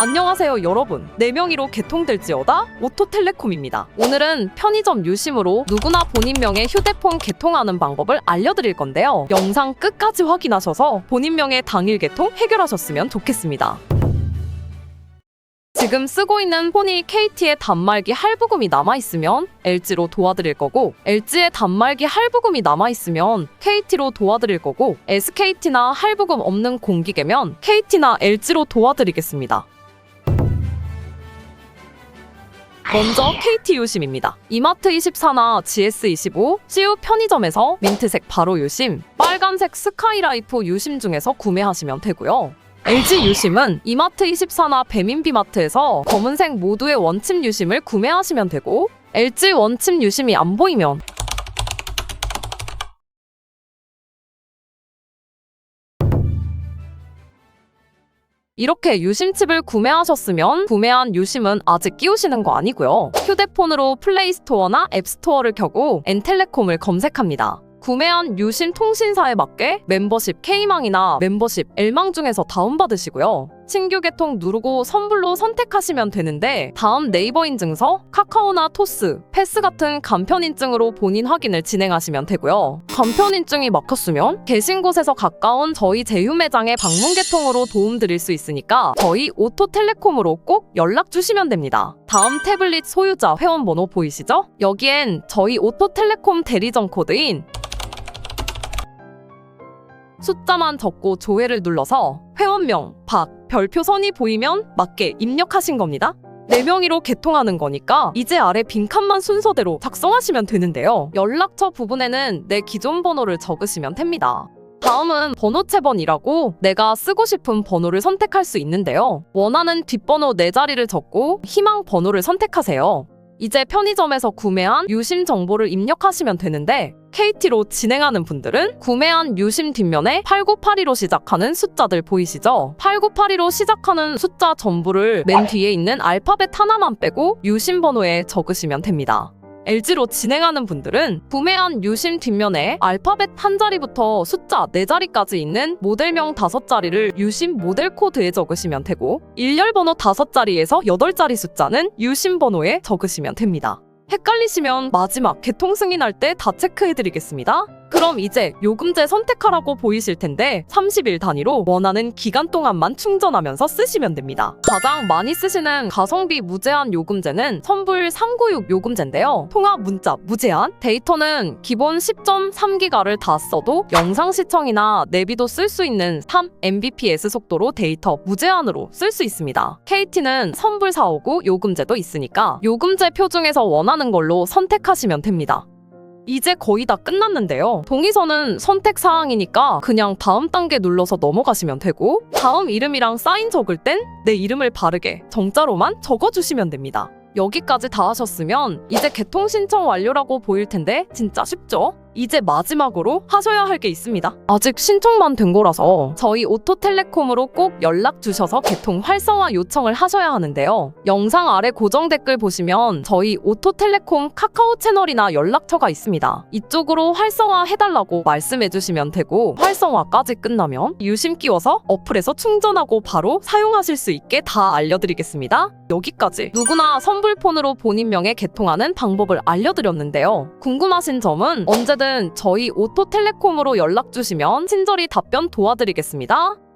안녕하세요 여러분. 4명이로 개통될지어다 오토텔레콤입니다. 오늘은 편의점 유심으로 누구나 본인 명의 휴대폰 개통하는 방법을 알려드릴 건데요. 영상 끝까지 확인하셔서 본인 명의 당일 개통 해결하셨으면 좋겠습니다. 지금 쓰고 있는 폰이 KT의 단말기 할부금이 남아있으면 LG로 도와드릴 거고 LG의 단말기 할부금이 남아있으면 KT로 도와드릴 거고 SKT나 할부금 없는 공기계면 KT나 LG로 도와드리겠습니다. 먼저 KT 유심입니다. 이마트 24나 GS25, CU 편의점에서 민트색 바로 유심, 빨간색 스카이라이프 유심 중에서 구매하시면 되고요. LG 유심은 이마트 24나 배민비마트에서 검은색 모두의 원칩 유심을 구매하시면 되고 LG 원칩 유심이 안 보이면 이렇게 유심칩을 구매하셨으면 구매한 유심은 아직 끼우시는 거 아니고요. 휴대폰으로 플레이스토어나 앱스토어를 켜고 엔텔레콤을 검색합니다. 구매한 유심 통신사에 맞게 멤버십 K망이나 멤버십 L망 중에서 다운받으시고요. 신규 개통 누르고 선불로 선택하시면 되는데 다음 네이버 인증서, 카카오나 토스, 패스 같은 간편 인증으로 본인 확인을 진행하시면 되고요. 간편 인증이 막혔으면 계신 곳에서 가까운 저희 제휴 매장의 방문 개통으로 도움드릴 수 있으니까 저희 오토텔레콤으로 꼭 연락 주시면 됩니다. 다음 태블릿 소유자 회원번호 보이시죠? 여기엔 저희 오토텔레콤 대리점 코드인 숫자만 적고 조회를 눌러서 회원명, 박, 별표 선이 보이면 맞게 입력하신 겁니다. 4명이로 개통하는 거니까 이제 아래 빈칸만 순서대로 작성하시면 되는데요. 연락처 부분에는 내 기존 번호를 적으시면 됩니다. 다음은 번호체번이라고 내가 쓰고 싶은 번호를 선택할 수 있는데요. 원하는 뒷번호 4자리를 적고 희망 번호를 선택하세요. 이제 편의점에서 구매한 유심 정보를 입력하시면 되는데 KT로 진행하는 분들은 구매한 유심 뒷면에 8982로 시작하는 숫자들 보이시죠? 8982로 시작하는 숫자 전부를 맨 뒤에 있는 알파벳 하나만 빼고 유심 번호에 적으시면 됩니다. LG로 진행하는 분들은 구매한 유심 뒷면에 알파벳 한 자리부터 숫자 네 자리까지 있는 모델명 다섯 자리를 유심 모델 코드에 적으시면 되고 일렬 번호 다섯 자리에서 여덟 자리 숫자는 유심 번호에 적으시면 됩니다. 헷갈리시면 마지막 개통 승인할 때 다 체크해드리겠습니다. 그럼 이제 요금제 선택하라고 보이실 텐데 30일 단위로 원하는 기간 동안만 충전하면서 쓰시면 됩니다. 가장 많이 쓰시는 가성비 무제한 요금제는 선불 396 요금제인데요. 통화 문자 무제한, 데이터는 기본 10.3기가를 다 써도 영상 시청이나 내비도 쓸 수 있는 3 Mbps 속도로 데이터 무제한으로 쓸 수 있습니다. KT는 선불 459 요금제도 있으니까 요금제 표 중에서 원하는 걸로 선택하시면 됩니다. 이제 거의 다 끝났는데요. 동의서는 선택 사항이니까 그냥 다음 단계 눌러서 넘어가시면 되고 다음 이름이랑 사인 적을 땐 내 이름을 바르게 정자로만 적어주시면 됩니다. 여기까지 다 하셨으면 이제 개통 신청 완료라고 보일 텐데 진짜 쉽죠? 이제 마지막으로 하셔야 할 게 있습니다. 아직 신청만 된 거라서 저희 오토텔레콤으로 꼭 연락 주셔서 개통 활성화 요청을 하셔야 하는데요. 영상 아래 고정 댓글 보시면 저희 오토텔레콤 카카오 채널이나 연락처가 있습니다. 이쪽으로 활성화 해달라고 말씀해 주시면 되고 활성화까지 끝나면 유심 끼워서 어플에서 충전하고 바로 사용하실 수 있게 다 알려드리겠습니다. 여기까지 누구나 선불폰으로 본인 명에 개통하는 방법을 알려드렸는데요. 궁금하신 점은 언제든 저희 오토텔레콤으로 연락 주시면 친절히 답변 도와드리겠습니다.